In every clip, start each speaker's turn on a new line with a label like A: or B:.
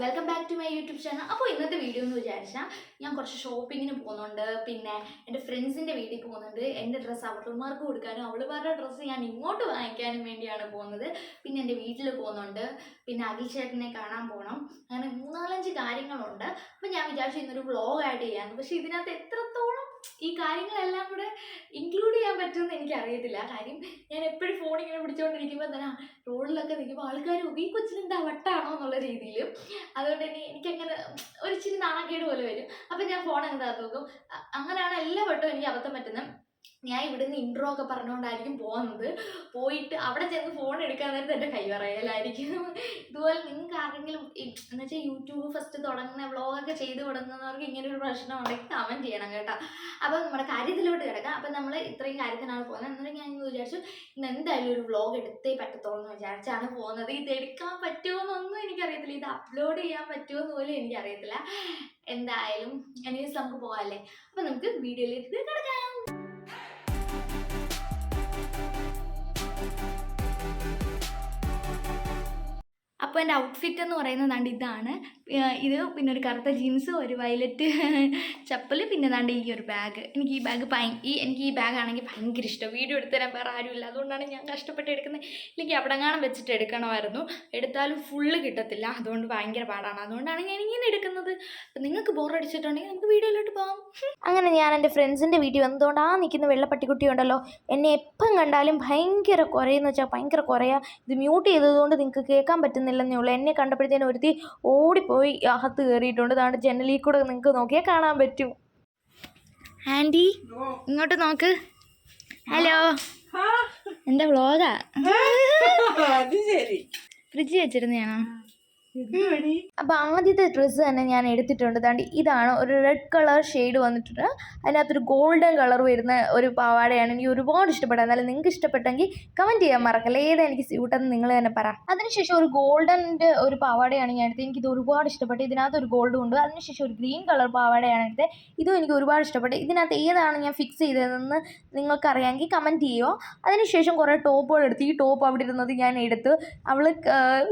A: Welcome back to my YouTube channel അപ്പോൾ ഇന്നത്തെ video എന്ന് വിചാരിച്ചാൽ ഞാൻ കുറച്ച് ഷോപ്പിങ്ങിന് പോകുന്നുണ്ട്. പിന്നെ എന്റെ ഫ്രണ്ട്സിന്റെ വീട്ടിൽ പോകുന്നുണ്ട്. എന്റെ ഡ്രസ്സ് അവളുമാർക്ക് കൊടുക്കാനും അവളുമാരുടെ ഡ്രസ്സ് ഞാൻ ഇങ്ങോട്ട് വാങ്ങിക്കാനും വേണ്ടിയാണ് പോകുന്നത്. പിന്നെ എന്റെ വീട്ടിൽ പോകുന്നുണ്ട്. പിന്നെ അഖിൽ ചേട്ടനെ കാണാൻ പോകണം അങ്ങനെ മൂന്നാലഞ്ച് കാര്യങ്ങളുണ്ട്. അപ്പോൾ ഞാൻ വിചാരിച്ചു ഇന്നൊരു വ്ളോഗായിട്ട് ചെയ്യാമെന്ന് പക്ഷേ ഇതിനകത്ത് എത്രത്തോളം ഈ കാര്യങ്ങളെല്ലാം കൂടെ ഇൻക്ലൂഡ് ചെയ്യാൻ പറ്റുമെന്ന് എനിക്കറിയത്തില്ല. കാര്യം ഞാൻ എപ്പോഴും ഫോൺ ഇങ്ങനെ പിടിച്ചുകൊണ്ടിരിക്കുമ്പോൾ തന്നെ റോഡിലൊക്കെ നിൽക്കുമ്പോൾ ആൾക്കാർ ഈ കൊച്ചിനെന്താ വട്ടാണോ? എന്നുള്ള രീതിയിൽ അതുകൊണ്ട് തന്നെ എനിക്കങ്ങനെ ഒരു ഇച്ചിരി നാണക്കേട് പോലെ വരും. അപ്പം ഞാൻ ഫോൺ അങ്ങ് താത്ത് നോക്കും അങ്ങനെയാണ് എല്ലാ വട്ടവും എനിക്ക് അബദ്ധം പറ്റുന്നത്. ഞാൻ ഇവിടുന്ന് ഇൻട്രോ ഒക്കെ പറഞ്ഞുകൊണ്ടായിരിക്കും പോകുന്നത്. പോയിട്ട് അവിടെ ചെന്ന് ഫോൺ എടുക്കാൻ നേരത്തെ എന്റെ കൈ പറയലായിരിക്കും ഇതുപോലെ നിങ്ങൾക്ക് ആരെങ്കിലും എന്ന് വെച്ചാൽ യൂട്യൂബ് ഫസ്റ്റ് തുടങ്ങുന്ന വ്ളോഗൊക്കെ ചെയ്ത് തുടങ്ങുന്നവർക്ക് ഇങ്ങനെ ഒരു പ്രശ്നം ഉണ്ടെങ്കിൽ കമന്റ് ചെയ്യണം കേട്ടോ. അപ്പോൾ നമ്മുടെ കാര്യത്തിലോട്ട് കിടക്കാം. അപ്പം നമ്മൾ ഇത്രയും കാര്യത്തിനാണ് പോകുന്നത്. എന്നിട്ട് ഞാൻ ഇന്ന് വിചാരിച്ചു ഇന്ന് എന്തായാലും ഒരു വ്ളോഗ് എടുത്തേ പറ്റത്തുള്ളൂ എന്ന് വിചാരിച്ചാണ് പോകുന്നത്. ഇത് എടുക്കാൻ പറ്റുമോ എന്നൊന്നും എനിക്കറിയത്തില്ല. ഇത് അപ്ലോഡ് ചെയ്യാൻ പറ്റുമോ പോലും എനിക്കറിയത്തില്ല. എന്തായാലും എനിവേസ് നമുക്ക് പോകാമല്ലേ അപ്പം നമുക്ക് വീഡിയോയിലേക്ക് കിടക്കാം. അപ്പോൾ എന്റെ ഔട്ട്ഫിറ്റ് എന്ന് പറയുന്നത് ഇതാണ്. ഇത് പിന്നെ ഒരു കറുത്ത ജീൻസ് ഒരു വയലറ്റ് ചപ്പൽ പിന്നെ ദാണ്ട് ഈ ഒരു ബാഗ്. എനിക്ക് ഈ ബാഗ് ഭയ ഈ എനിക്ക് ഈ ബാഗ് ആണെങ്കിൽ ഭയങ്കര ഇഷ്ടം. വീഡിയോ എടുത്ത് തരാൻ വേറെ ആരുമില്ല. അതുകൊണ്ടാണ് ഞാൻ കഷ്ടപ്പെട്ട് എടുക്കുന്നത്. ഇല്ലെങ്കിൽ അവിടെ കാണാൻ വെച്ചിട്ട് എടുക്കണമായിരുന്നു. എടുത്താലും ഫുള്ള് കിട്ടത്തില്ല. അതുകൊണ്ട് ഭയങ്കര പാടാണ്. അതുകൊണ്ടാണ് ഞാൻ ഇങ്ങനെ എടുക്കുന്നത്. അപ്പം നിങ്ങൾക്ക് ബോറടിച്ചിട്ടുണ്ടെങ്കിൽ നമുക്ക് വീഡിയോയിലോട്ട് പോകാം. അങ്ങനെ ഞാൻ എന്റെ ഫ്രണ്ട്സിന്റെ വീട്ടിൽ വന്നതുകൊണ്ട് ആ നിൽക്കുന്ന വെള്ളപ്പട്ടിക്കുട്ടി ഉണ്ടല്ലോ. എന്നെ എപ്പം കണ്ടാലും ഭയങ്കര കുറയെന്ന് വെച്ചാൽ ഭയങ്കര കുറയാ ഇത് മ്യൂട്ട് ചെയ്തതുകൊണ്ട് നിങ്ങൾക്ക് കേൾക്കാൻ പറ്റുന്നില്ലെന്നേ ഉള്ളൂ. എന്നെ കണ്ടപ്പോഴത്തേനും ഒരുത്തി ഓടിപ്പോയി അകത്ത് കയറിയിട്ടുണ്ട് അതാണ് ജനലിൽ കൂടെ നിങ്ങൾക്ക് നോക്കിയാൽ കാണാൻ പറ്റും. ആന്റി ഇങ്ങോട്ട് നോക്ക്. ഹലോ. എന്റെ വ്ളോഗാ ഫ്രിഡ്ജ് വെച്ചിരുന്നതാണോ? അപ്പോൾ ആദ്യത്തെ ഡ്രസ്സ് തന്നെ ഞാൻ എടുത്തിട്ടുണ്ട്. താണ്ട് ഇതാണ് ഒരു റെഡ് കളർ ഷെയ്ഡ് വന്നിട്ടുണ്ട്. അതിനകത്തൊരു ഗോൾഡൻ കളർ വരുന്ന ഒരു പാവാടയാണ് എനിക്ക് ഒരുപാട് ഇഷ്ടപ്പെട്ടത്. എന്നാലും നിങ്ങൾക്ക് ഇഷ്ടപ്പെട്ടെങ്കിൽ കമന്റ് ചെയ്യാൻ മറക്കല്ല. ഏതാ എനിക്ക് സ്യൂട്ടെന്ന് നിങ്ങൾ തന്നെ പറ. അതിനുശേഷം ഒരു ഗോൾഡന്റെ ഒരു പാവാടയാണ് ഞാൻ എടുത്തത്. എനിക്കിത് ഒരുപാട് ഇഷ്ടപ്പെട്ടു. ഇതിനകത്ത് ഒരു ഗോൾഡും ഉണ്ട്. അതിനുശേഷം ഒരു ഗ്രീൻ കളർ പാവാടയാണ് എടുത്തത്. ഇതും എനിക്ക് ഒരുപാട് ഇഷ്ടപ്പെട്ടു. ഇതിനകത്ത് ഏതാണ് ഞാൻ ഫിക്സ് ചെയ്തതെന്ന് നിങ്ങൾക്കറിയാമെങ്കിൽ കമന്റ് ചെയ്യുമോ അതിനുശേഷം കുറേ ടോപ്പുകൾ എടുത്ത്. ഈ ടോപ്പ് അവിടെ ഇരുന്നത് ഞാൻ എടുത്ത്. അവൾ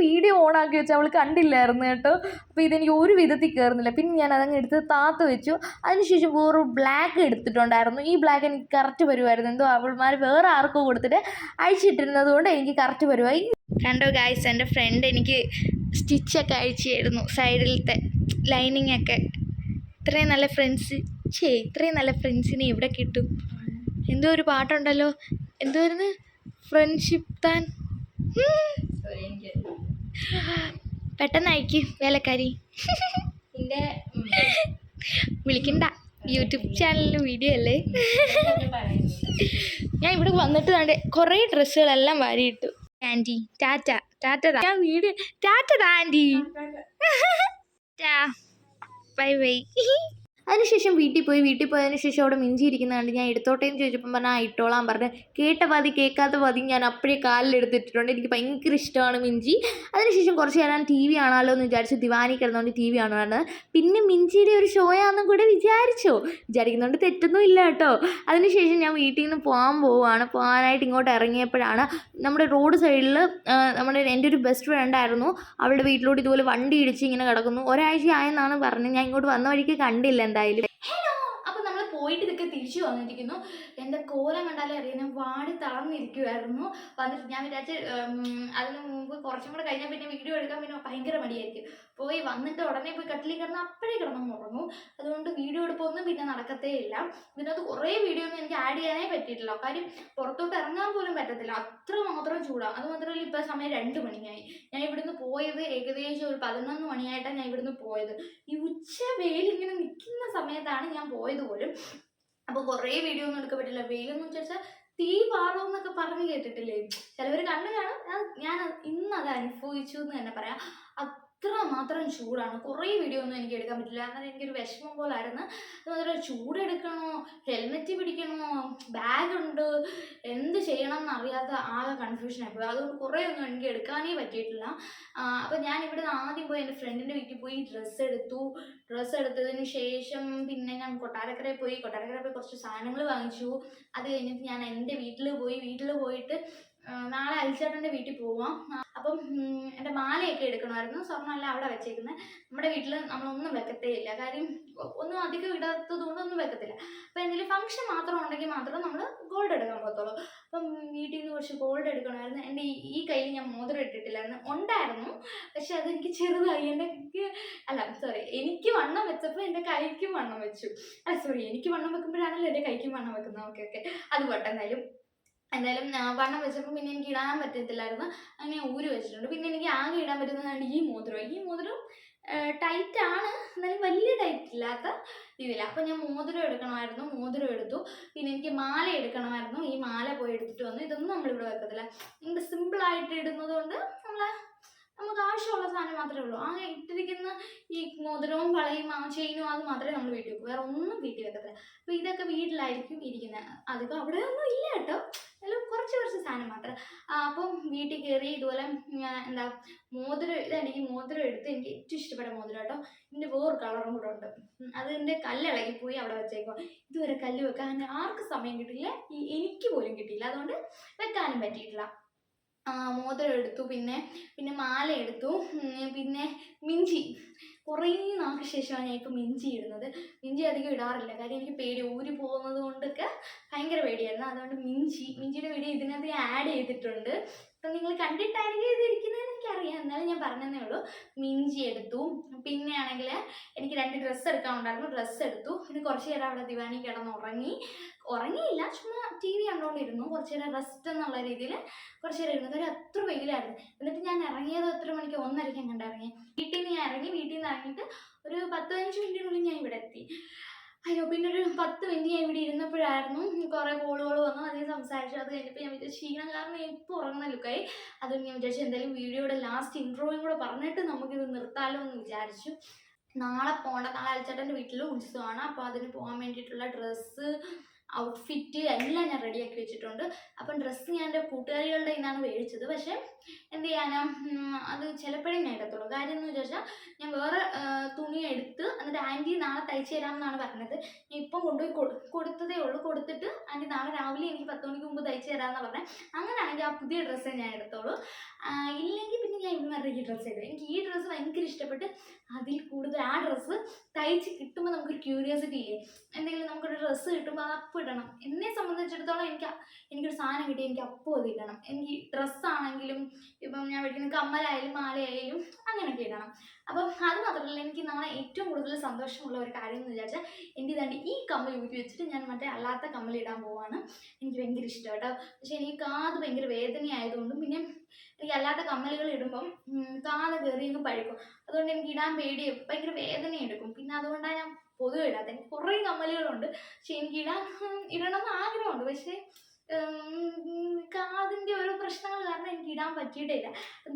A: വീഡിയോ ഓണാക്കി വെച്ച് അവൾ കണ്ടില്ലായിരുന്നു കേട്ടോ. അപ്പോൾ ഇതെനിക്ക് ഒരു വിധത്തിൽ കയറുന്നില്ല പിന്നെ ഞാൻ അതങ്ങ് എടുത്ത് താത്ത് വെച്ചു. അതിനുശേഷം വേറെ ബ്ലാക്ക് എടുത്തിട്ടുണ്ടായിരുന്നു. ഈ ബ്ലാക്ക് എനിക്ക് കറക്റ്റ് വരുമായിരുന്നു എന്തോ അവൾമാർ വേറെ ആർക്കോ കൊടുത്തിട്ട് അഴിച്ചിട്ടിരുന്നത് കൊണ്ട് എനിക്ക് കറക്റ്റ് വരുമായി കണ്ടോ ഗായ്സ് എന്റെ ഫ്രണ്ട് എനിക്ക് സ്റ്റിച്ചൊക്കെ അഴിച്ചായിരുന്നു സൈഡിലത്തെ ലൈനിങ് ഒക്കെ. ഇത്രയും നല്ല ഫ്രണ്ട്സ് ചേ ഇത്രയും നല്ല ഫ്രണ്ട്സിനെ ഇവിടെ കിട്ടും. എന്തോ ഒരു പാട്ടുണ്ടല്ലോ. എന്തോ ഫ്രണ്ട്ഷിപ്പ് താൻ. പെട്ടെന്ന് അയക്ക് വേലക്കാരി വിളിക്കണ്ട. യൂട്യൂബ് ചാനലിൽ വീഡിയോ അല്ലേ? ഞാൻ ഇവിടെ വന്നിട്ട് കണ്ട് കുറേ ഡ്രസ്സുകളെല്ലാം വാരിയിട്ടു. Aunty tata tata. ഞാൻ വീഡിയോ ടാറ്റ ആന്റി. ടാ ബൈ ബൈ. അതിനുശേഷം വീട്ടിൽ പോയി വീട്ടിൽ പോയതിന് ശേഷം അവിടെ മിഞ്ചിയിരിക്കുന്നത് കണ്ട് ഞാൻ എടുത്തോട്ടേന്ന് ചോദിച്ചപ്പം പറഞ്ഞാൽ ആ ഇട്ടോളാൻ പറഞ്ഞു കേട്ട പാതി കേൾക്കാത്ത പാതി ഞാൻ അപ്പോഴേ കാലിലെടുത്തിട്ടുണ്ട് എനിക്ക് ഭയങ്കര ഇഷ്ടമാണ് മിഞ്ചി. അതിനുശേഷം കുറച്ച് നേരം ടി വി കാണാമല്ലോ എന്ന് വിചാരിച്ചു ദിവാനി കിടന്നുകൊണ്ട് ടി വി കാണുവാണ് പിന്നെ മിഞ്ചിയുടെ ഒരു ഷോ ആണെന്നും കൂടെ വിചാരിച്ചോ. വിചാരിക്കുന്നതുകൊണ്ട് തെറ്റൊന്നും ഇല്ല കേട്ടോ. അതിനുശേഷം ഞാൻ വീട്ടിൽ നിന്ന് പോകാൻ പോവുകയാണ്. പോകാനായിട്ട് ഇങ്ങോട്ട് ഇറങ്ങിയപ്പോഴാണ് നമ്മുടെ റോഡ് സൈഡിൽ നമ്മുടെ എന്റെ ഒരു ബെസ്റ്റ് ഫ്രണ്ടായിരുന്നു അവളുടെ വീട്ടിലോട്ട് ഇതുപോലെ വണ്ടി ഇടിച്ച് ഇങ്ങനെ കിടക്കുന്നു. ഒരാഴ്ച ആയെന്നാണ് പറഞ്ഞത് ഞാൻ ഇങ്ങോട്ട് വന്ന വഴിക്ക് കണ്ടില്ല എന്തായാലും ഹലോ നമ്മൾ പോയിട്ട് ഇതൊക്കെ തിരിച്ചു വന്നിരിക്കുന്നു. എന്റെ കോലം കണ്ടാലേ അറിയാം. ഞാൻ വാടി തളർന്നിരിക്കുമായിരുന്നു വന്നിട്ട് ഞാൻ വിചാരിച്ച് അതിന് മുമ്പ് കുറച്ചും കൂടെ കഴിഞ്ഞാൽ പിന്നെ വീഡിയോ എടുക്കാൻ പിന്നെ ഭയങ്കര മടിയായിരിക്കും. പോയി വന്നിട്ട് ഉടനെ പോയി കട്ടിലിൽ കിടന്ന് അപ്പോഴേ കിടന്നു ഉറങ്ങും. അതുകൊണ്ട് വീഡിയോ എടുപ്പൊന്നും പിന്നെ നടക്കത്തേ ഇല്ല. ഇതിനകത്ത് കുറേ വീഡിയോ ഒന്നും എനിക്ക് ആഡ് ചെയ്യാനേ പറ്റിയിട്ടില്ല. കാര്യം പുറത്തോട്ട് ഇറങ്ങാൻ പോലും പറ്റത്തില്ല. അത്ര മാത്രം ചൂടാണ് അത് മാത്രമല്ല ഇപ്പോൾ സമയം രണ്ട് മണിയായി. ഞാൻ ഇവിടുന്ന് പോയത് ഏകദേശം ഒരു പതിനൊന്ന് മണിയായിട്ടാണ് ഞാൻ ഇവിടുന്ന് പോയത്. ഈ ഉച്ച വെയിലിങ്ങനെ നിൽക്കുന്ന സമയത്താണ് ഞാൻ പോയത് പോലും. അപ്പോൾ കുറേ വീഡിയോ ഒന്നും എടുക്കാൻ പറ്റില്ല വെയിലെന്ന് വെച്ചാൽ തീ പാറുമെന്നൊക്കെ പറഞ്ഞ് കേട്ടിട്ടില്ലേ? ചിലവർ കണ്ടു കാണും. ഞാൻ ഇന്ന് അത് അനുഭവിച്ചു എന്ന് തന്നെ പറയാം. അത്ര മാത്രം ചൂടാണ്. കുറേ വീഡിയോ ഒന്നും എനിക്ക് എടുക്കാൻ പറ്റില്ല. കാരണം എനിക്കൊരു വിഷമം പോലെ ആയിരുന്നു അതുമാത്രം ചൂടെടുക്കണോ ഹെൽമെറ്റ് പിടിക്കണോ? ബാഗുണ്ട് എന്ത് ചെയ്യണം എന്നറിയാത്ത ആകെ കൺഫ്യൂഷൻ പോയി. അതുകൊണ്ട് കുറേ ഒന്നും എനിക്ക് എടുക്കാനേ പറ്റിയിട്ടില്ല. അപ്പോൾ ഞാൻ ഇവിടുന്ന് ആദ്യം പോയി എന്റെ ഫ്രണ്ടിന്റെ വീട്ടിൽ പോയി ഡ്രസ്സ് എടുത്തു. ഡ്രസ്സ് എടുത്തതിന് ശേഷം പിന്നെ ഞാൻ കൊട്ടാരക്കരയിൽ പോയി. കൊട്ടാരക്കരയിൽ പോയി കുറച്ച് സാധനങ്ങൾ വാങ്ങിച്ചു. അത് കഴിഞ്ഞിട്ട് ഞാൻ എന്റെ വീട്ടിൽ പോയി. വീട്ടിൽ പോയിട്ട് നാളെ അയച്ചേട്ടന്റെ വീട്ടിൽ പോവാം. അപ്പം എന്റെ മാലയൊക്കെ എടുക്കണമായിരുന്നു. സ്വർണമെല്ലാം അവിടെ വെച്ചേക്കുന്നത്. നമ്മുടെ വീട്ടിൽ നമ്മളൊന്നും വെക്കത്തേ ഇല്ല കാര്യം ഒന്നും അധികം ഇടാത്തത് കൊണ്ട് ഒന്നും വെക്കത്തില്ല. അപ്പം എന്തെങ്കിലും ഫംഗ്ഷൻ മാത്രം ഉണ്ടെങ്കിൽ മാത്രം നമ്മൾ ഗോൾഡ് എടുക്കാൻ പോകത്തുള്ളൂ. അപ്പം വീട്ടിൽ നിന്ന് കുറച്ച് ഗോൾഡ് എടുക്കണമായിരുന്നു. എന്റെ ഈ കയ്യിൽ ഞാൻ മോതിരം ഇട്ടിട്ടില്ലായിരുന്നു. ഉണ്ടായിരുന്നു. പക്ഷെ അതെനിക്ക് ചെറുതായി. എന്റെ അല്ല സോറി എനിക്ക് വണ്ണം വെച്ചപ്പോൾ എന്റെ കൈക്കും വണ്ണം വെച്ചു. അല്ല സോറി എനിക്ക് വണ്ണം വെക്കുമ്പോഴാണല്ലോ എന്റെ കൈക്കും വണ്ണം വെക്കുന്നത്. Okay okay. അത് പോട്ടെ എന്തായാലും വണ്ണം വെച്ചപ്പോൾ പിന്നെ എനിക്ക് ഇടാൻ പറ്റത്തില്ലായിരുന്നു. അങ്ങനെ ഊരി വെച്ചിട്ടുണ്ട്. പിന്നെ എനിക്ക് ആകെ ഇടാൻ പറ്റുന്നതാണ് ഈ മോതിരം. ഈ മോതിരം ടൈറ്റ് ആണ്. എന്നാലും വലിയ ടൈറ്റ് ഇല്ലാത്ത രീതിയിൽ അപ്പം ഞാൻ മോതിരം എടുക്കണമായിരുന്നു. മോതിരം എടുത്തു. പിന്നെ എനിക്ക് മാല എടുക്കണമായിരുന്നു. ഈ മാല പോയി എടുത്തിട്ട് വന്നു. ഇതൊന്നും നമ്മളിവിടെ വെക്കത്തില്ല. ഇങ്ങനെ സിമ്പിളായിട്ട് ഇടുന്നത് കൊണ്ട് നമ്മൾ നമുക്ക് ആവശ്യമുള്ള സാധനം മാത്രമേ ഉള്ളൂ. ആ ഇട്ടിരിക്കുന്ന ഈ മോതിരവും വളയും ആ ചെയിനും അത് മാത്രമേ നമ്മൾ വീട്ടിൽ വെക്കൂ. വേറെ ഒന്നും വീട്ടിൽ വെക്കത്തില്ല. അപ്പോൾ ഇതൊക്കെ വീട്ടിലായിരിക്കും ഇരിക്കുന്നത് അതിപ്പോ അവിടെ ഒന്നും ഇല്ല കേട്ടോ. എന്നാലും കുറച്ച് കുറച്ച് സാധനം മാത്രം. അപ്പം വീട്ടിൽ കയറി ഇതുപോലെ എന്താ മോതിരം ഇതാണ് ഈ മോതിരം എടുത്ത് എനിക്ക് ഏറ്റവും ഇഷ്ടപ്പെട്ട മോതിരം കേട്ടോ. ഇതിന്റെ വേറൊരു കളറും കൂടെ ഉണ്ട്. അതിന്റെ കല്ലിളകി പോയി അവിടെ വെച്ചേക്കോ ഇതുവരെ കല്ല് വെക്കാൻ ആർക്കും സമയം കിട്ടിയില്ല. എനിക്ക് പോലും കിട്ടിയില്ല. അതുകൊണ്ട് വെക്കാനും പറ്റിയിട്ടില്ല. മോതിരം എടുത്തു പിന്നെ പിന്നെ മാല എടുത്തു പിന്നെ മിഞ്ചി. കുറേ നാൾക്ക് ശേഷമാണ് ഞാൻ മിഞ്ചി ഇടുന്നത്. മിഞ്ചി അധികം ഇടാറില്ല. കാര്യം എനിക്ക് പേടി. ഊരി പോകുന്നത് കൊണ്ടൊക്കെ ഭയങ്കര പേടിയായിരുന്നു. അതുകൊണ്ട് മിഞ്ചി മിഞ്ചിയുടെ വീഡിയോ ഇതിനകത്ത് ആഡ് ചെയ്തിട്ടുണ്ട്. അപ്പം നിങ്ങൾ കണ്ടിട്ടായിരിക്കും ഞാൻ പറഞ്ഞതേ ഉള്ളൂ. മിഞ്ചി എടുത്തു. പിന്നെ ആണെങ്കിൽ എനിക്ക് രണ്ട് ഡ്രസ്സ് എടുക്കാനുണ്ടായിരുന്നു. ഡ്രസ്സ് എടുത്തു. പിന്നെ കുറച്ച് നേരം അവിടെ ദിവാനി കിടന്ന് ഉറങ്ങി. ഉറങ്ങിയില്ല. ചുമ്മാ ടി വി കണ്ടുകൊണ്ടിരുന്നു കുറച്ച് നേരം റെസ്റ്റ് എന്നുള്ള രീതിയിൽ കുറച്ച് നേരം ഇരുന്നു. കാര്യം അത്ര വെയിലായിരുന്നു. എന്നിട്ട് ഞാൻ ഇറങ്ങിയത് എത്ര മണിക്ക്? ഒന്നരയ്ക്ക് കണ്ടിറങ്ങി വീട്ടിൽ നിന്ന് ഞാൻ ഇറങ്ങി. വീട്ടിൽ നിന്ന് ഇറങ്ങിയിട്ട് ഒരു പത്ത് പതിനഞ്ച് മിനിറ്റിനുള്ളിൽ ഞാൻ ഇവിടെ എത്തി. അയ്യോ പിന്നെ ഒരു പത്ത് മിനിറ്റ് ഞാൻ ഇവിടെ ഇരുന്നപ്പോഴായിരുന്നു കുറേ കോളുകൾ വന്നു. അതിന് സംസാരിച്ചു. അത് കഴിഞ്ഞപ്പോൾ ഞാൻ വിചാരിച്ചു ക്ഷീണം കാരണം ഇപ്പോൾ ഉറങ്ങുന്ന ലുക്കായി അതുകൊണ്ട് ഞാൻ വിചാരിച്ചു എന്തായാലും വീഡിയോയുടെ ലാസ്റ്റ് ഇൻട്രോയും കൂടെ പറഞ്ഞിട്ട് നമുക്കിത് നിർത്താലോ എന്ന് വിചാരിച്ചു. നാളെ പോകേണ്ട നാളെ അയച്ചേട്ടന്റെ വീട്ടിൽ ഉത്സവമാണ്. അപ്പോൾ അതിന് പോകാൻ വേണ്ടിയിട്ടുള്ള ഡ്രസ്സ് ഔട്ട്ഫിറ്റ് എല്ലാം ഞാൻ റെഡിയാക്കി വെച്ചിട്ടുണ്ട്. അപ്പം ഡ്രസ്സ് ഞാൻ എന്റെ കൂട്ടുകാരികളുടെ നിന്നാണ് മേടിച്ചത്. പക്ഷേ എന്ത് ചെയ്യാനാ? അത് ചിലപ്പോഴേ ഞാൻ ഇടത്തുള്ളൂ. കാര്യം എന്ന് വിചാരിച്ചാൽ ഞാൻ വേറെ തുണി എടുത്ത് എന്നിട്ട് ആന്റി നാളെ തയ്ച്ചു തരാമെന്നാണ് പറഞ്ഞത്. ഞാൻ ഇപ്പം കൊണ്ടുപോയി കൊടു കൊടുത്തതേ ഉള്ളൂ. കൊടുത്തിട്ട് ആന്റി നാളെ രാവിലെ എനിക്ക് പത്ത് മണിക്ക് മുമ്പ് തയ്ച്ചു തരാമെന്ന് പറഞ്ഞത് അങ്ങനെയാണെങ്കിൽ ആ പുതിയ ഡ്രസ്സ് ഞാൻ എടുത്തോളൂ. ഇല്ലെങ്കിൽ പിന്നെ ഞാൻ ഇന്ന് ഇറങ്ങി ഡ്രസ്സ് എടുക്കും എനിക്ക് ഈ ഡ്രസ്സ് ഭയങ്കര ഇഷ്ടപ്പെട്ട് അതിൽ കൂടുതൽ ആ ഡ്രസ്സ് തയ്ച്ച് കിട്ടുമ്പോൾ നമുക്കൊരു ക്യൂരിയോസിറ്റി ഇല്ലേ? എന്തെങ്കിലും നമുക്കൊരു ഡ്രസ്സ് കിട്ടുമ്പോൾ അത് അപ്പം ഇടണം. എന്നെ സംബന്ധിച്ചിടത്തോളം എനിക്ക് എനിക്കൊരു സാധനം കിട്ടി എനിക്ക് അപ്പോൾ അത് ഇടണം. എനിക്ക് ഡ്രസ്സാണെങ്കിലും ഇപ്പം ഞാൻ വെട്ടിന് കമ്മലായാലും മാലയായാലും അങ്ങനെയൊക്കെ ഇടണം. അപ്പം അത് മാത്രമല്ല എനിക്ക് നാളെ ഏറ്റവും കൂടുതൽ സന്തോഷമുള്ള ഒരു കാര്യം എന്ന് വിചാരിച്ചാൽ എന്റെ ഇതാണ്ട് ഈ കമ്മൽ ഊരി വെച്ചിട്ട് ഞാൻ മറ്റേ അല്ലാത്ത കമ്മൽ ഇടാൻ പോവാണ്. എനിക്ക് ഭയങ്കര ഇഷ്ടം കേട്ടോ. പക്ഷേ എനിക്ക് കാത് ഭയങ്കര വേദനയായതുകൊണ്ടും പിന്നെ എനിക്ക് അല്ലാത്ത കമ്മലുകൾ ഇടുമ്പം കാത് കയറി പഴുക്കും. അതുകൊണ്ട് എനിക്ക് ഇടാൻ പേടി ഭയങ്കര വേദന എടുക്കും പിന്നെ അതുകൊണ്ടാണ് ഞാൻ പൊതുവെ ഇടാത്ത. എനിക്ക് കുറേ കമ്മലുകളുണ്ട്. പക്ഷെ എനിക്ക് ഇടാൻ ഇടണമെന്ന് ആഗ്രഹമുണ്ട്. പക്ഷേ കാതിന്റെ ഓരോ പ്രശ്നങ്ങൾ കാരണം എനിക്ക് ഇടാൻ പറ്റിയിട്ടില്ല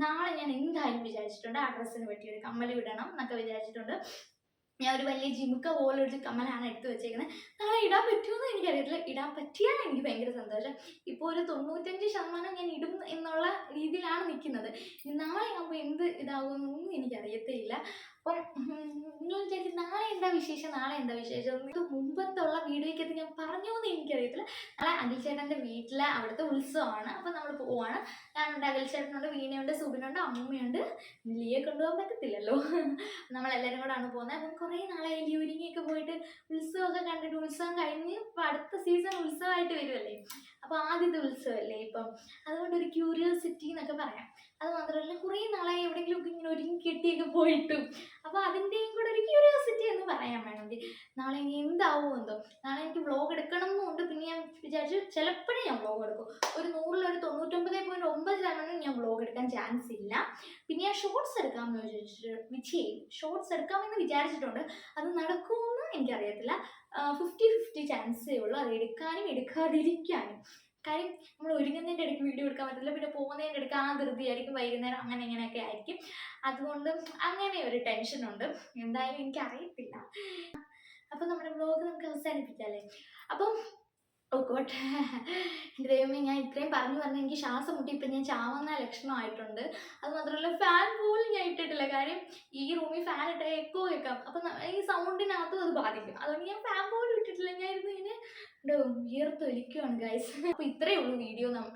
A: നാളെ ഞാൻ എന്തായാലും വിചാരിച്ചിട്ടുണ്ട് ആ ഡ്രസ്സിന് പറ്റിയൊരു കമ്മൽ ഇടണം എന്നൊക്കെ വിചാരിച്ചിട്ടുണ്ട്. ഞാൻ ഒരു വലിയ ജിമുക്ക പോലെ ഒരു കമ്മലാണ് എടുത്തു വെച്ചേക്കുന്നത്. നാളെ ഇടാൻ പറ്റുമെന്ന് എനിക്കറിയത്തില്ല. ഇടാൻ പറ്റിയാൽ എനിക്ക് ഭയങ്കര സന്തോഷം. ഇപ്പോൾ ഒരു തൊണ്ണൂറ്റഞ്ച് ശതമാനം ഞാൻ ഇടും എന്നുള്ള രീതിയിലാണ് നിൽക്കുന്നത്. നാളെ ആകുമ്പോൾ എന്ത് ഇതാകുമെന്നൊന്നും എനിക്കറിയത്തില്ല. അപ്പം ഉം, നിങ്ങൾ വിചാരിക്കും നാളെ എന്താ വിശേഷം നാളെ എന്താ വിശേഷം? ഇത് മുമ്പത്തുള്ള വീഡിയോയ്ക്കകത്ത് ഞാൻ പറഞ്ഞു എന്ന് എനിക്കറിയത്തില്ല. നാളെ അഖിൽ ചേട്ടന്റെ വീട്ടിലെ അവിടുത്തെ ഉത്സവമാണ്. അപ്പം നമ്മൾ പോവാണ്. ഞാനുണ്ട് അഖിൽ ചേട്ടനുണ്ട് വീണയുണ്ട് സുബിനുണ്ട് അമ്മൂമ്മയുണ്ട്. ലിയെ കൊണ്ടുപോകാൻ പറ്റത്തില്ലല്ലോ. നമ്മളെല്ലാവരും കൂടാണ് പോകുന്നത്. അപ്പം കുറേ നാളായി ഒരുങ്ങിയൊക്കെ പോയിട്ട് ഉത്സവമൊക്കെ കണ്ടിട്ട് ഉത്സവം കഴിഞ്ഞ് ഇപ്പം അടുത്ത സീസൺ ഉത്സവമായിട്ട് വരുമല്ലേ അപ്പോൾ ആദ്യത്തെ ഉത്സവമല്ലേ ഇപ്പം? അതുകൊണ്ട് ഒരു ക്യൂരിയോസിറ്റി എന്നൊക്കെ പറയാം. അത് മാത്രമല്ല കുറേ നാളായി എവിടെയെങ്കിലുമൊക്കെ ഇങ്ങനെ ഒരുങ്ങി കെട്ടിയൊക്കെ പോയിട്ടും. അപ്പോൾ അതിന്റെയും കൂടെ ഒരു ക്യൂരിയോസിറ്റി എന്ന് പറയാൻ വേണമെങ്കിൽ നാളെ ഇനി എന്താവും എന്തോ? നാളെ എനിക്ക് വ്ളോഗ് എടുക്കണം എന്നുണ്ട് പിന്നെ ഞാൻ വിചാരിച്ചു ചിലപ്പോഴേ ഞാൻ വ്ളോഗ് എടുക്കും. ഒരു നൂറിലൊരു തൊണ്ണൂറ്റൊമ്പത് പോയിന്റ് ഒമ്പത് ശതമാനം ഞാൻ വ്ളോഗ് എടുക്കാൻ ചാൻസ് ഇല്ല. പിന്നെ ഞാൻ ഷോർട്സ് എടുക്കാമെന്ന് വിചാരിച്ചിട്ട് വിജയ് ഷോർട്സ് എടുക്കാമെന്ന് വിചാരിച്ചിട്ടുണ്ട്. അത് നടക്കുമെന്ന് എനിക്കറിയത്തില്ല. ഫിഫ്റ്റി ഫിഫ്റ്റി ചാൻസേ ഉള്ളൂ. അത് എടുക്കാനും എടുക്കാതിരിക്കാനും. കാര്യം നമ്മൾ ഒരുങ്ങുന്നതിന്റെ ഇടയ്ക്ക് വീഡിയോ എടുക്കാൻ പറ്റില്ല പിന്നെ പോകുന്നതിന്റെ ഇടയ്ക്ക് ആ ധൃതിയായിരിക്കും വൈകുന്നേരം അങ്ങനെ ഇങ്ങനെയൊക്കെ ആയിരിക്കും. അതുകൊണ്ട് അങ്ങനെ ഒരു ടെൻഷനുണ്ട് എന്തായാലും എനിക്കറിയത്തില്ല. അപ്പം നമ്മുടെ വ്ലോഗ് നമുക്ക് അവസാനിപ്പിക്കാമല്ലേ അപ്പം ഓ എന്റെ ദൈവമേ ഞാൻ ഇത്രയും പറഞ്ഞു പറഞ്ഞ് എനിക്ക് ശ്വാസം മുട്ടി ഇപ്പം ഞാൻ ചാവുന്ന ലക്ഷണമായിട്ടുണ്ട്. അത് മാത്രമല്ല ഫാൻ പോലും ഞാൻ ഇട്ടിട്ടില്ല. കാര്യം ഈ റൂമിൽ ഫാൻ ഇട്ടാൽ എക്കോ കേൾക്കാം. അപ്പം ഈ സൗണ്ടിനകത്തും അത് ബാധിക്കും. അതുകൊണ്ട് ഞാൻ ഫാൻ പോലും ഇട്ടിട്ടില്ല. ഞാൻ ഇരുന്ന് ഇങ്ങനെ വിയർത്തൊലിക്കുവാണ് ഗൈസ് അപ്പോൾ ഇത്രയേ ഉള്ളൂ വീഡിയോ നമ്മ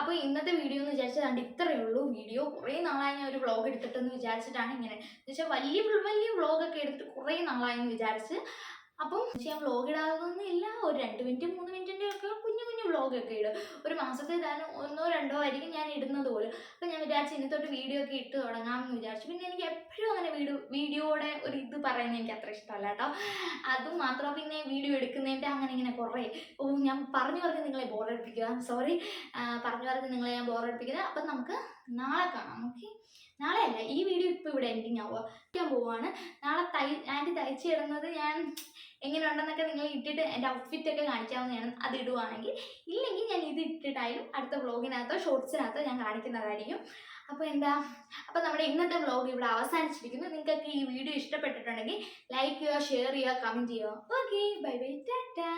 A: അപ്പോൾ ഇന്നത്തെ വീഡിയോ എന്ന് വിചാരിച്ചതാണ് ഇത്രേ ഇത്രയേ ഉള്ളൂ വീഡിയോ കുറേ നാളായി ഞാൻ ഒരു വ്ളോഗ് എടുത്തിട്ടെന്ന് വിചാരിച്ചിട്ടാണ് ഇങ്ങനെ. എന്ന് വെച്ചാൽ വലിയ വലിയ വ്ളോഗൊക്കെ എടുത്ത് കുറേ നാളായി എന്ന് വിചാരിച്ച്. അപ്പം ഞാൻ വ്ളോഗ് ഇടാതൊന്നും ഇല്ല ഒരു രണ്ട് മിനിറ്റ് മൂന്ന് മിനിറ്റിന്റെ ഒക്കെ കുഞ്ഞു വ്ളോഗൊക്കെ ഇടും. ഒരു മാസത്തെ തന്നെ ഒന്നോ രണ്ടോ ആയിരിക്കും ഞാൻ ഇടുന്നത് പോലും. അപ്പം ഞാൻ വിചാരിച്ചു ഇനി തൊട്ട് വീഡിയോ ഒക്കെ ഇട്ട് തുടങ്ങാമെന്ന് വിചാരിച്ചു. പിന്നെ എനിക്ക് എപ്പോഴും അങ്ങനെ വീഡിയോ വീഡിയോയുടെ ഒരു ഇത് പറയുന്നത് എനിക്ക് അത്ര ഇഷ്ടമല്ല കേട്ടോ. അതും മാത്രം പിന്നെ വീഡിയോ എടുക്കുന്നതിന്റെ അങ്ങനെ ഇങ്ങനെ കുറേ. ഓ ഞാൻ പറഞ്ഞു പറഞ്ഞ് നിങ്ങളെ ബോറടിപ്പിക്കുക സോറി പറഞ്ഞു പറഞ്ഞ് നിങ്ങളെ ഞാൻ ബോറടിപ്പിക്കുന്നത് അപ്പം നമുക്ക് നാളെ കാണാം. ഓക്കെ നാളെ അല്ല ഈ വീഡിയോ ഇപ്പൊ ഇവിടെ എൻഡിങ് ആവുക. ഞാൻ പോവാണ്. നാളെ തൈ ആന്റി തയ്ച്ച് ഇടുന്നത് ഞാൻ എങ്ങനെ ഉണ്ടെന്നൊക്കെ നിങ്ങൾ ഇട്ടിട്ട് എന്റെ ഔട്ട്ഫിറ്റ് ഒക്കെ കാണിക്കാവുന്നതാണ്. അത് ഇടുവാണെങ്കിൽ ഇല്ലെങ്കിൽ ഞാൻ ഇത് ഇട്ടിട്ടായാലും അടുത്ത വ്ളോഗിനകത്തോ ഷോർട്സിനകത്തോ ഞാൻ കാണിക്കുന്നതായിരിക്കും. അപ്പോൾ എന്താ അപ്പോൾ നമ്മുടെ ഇന്നത്തെ വ്ളോഗ് ഇവിടെ അവസാനിച്ചിരിക്കുന്നു. നിങ്ങൾക്കൊക്കെ ഈ വീഡിയോ ഇഷ്ടപ്പെട്ടിട്ടുണ്ടെങ്കിൽ ലൈക്ക് ചെയ്യുക ഷെയർ ചെയ്യുക കമന്റ് ചെയ്യുക. Okay bye bye Tata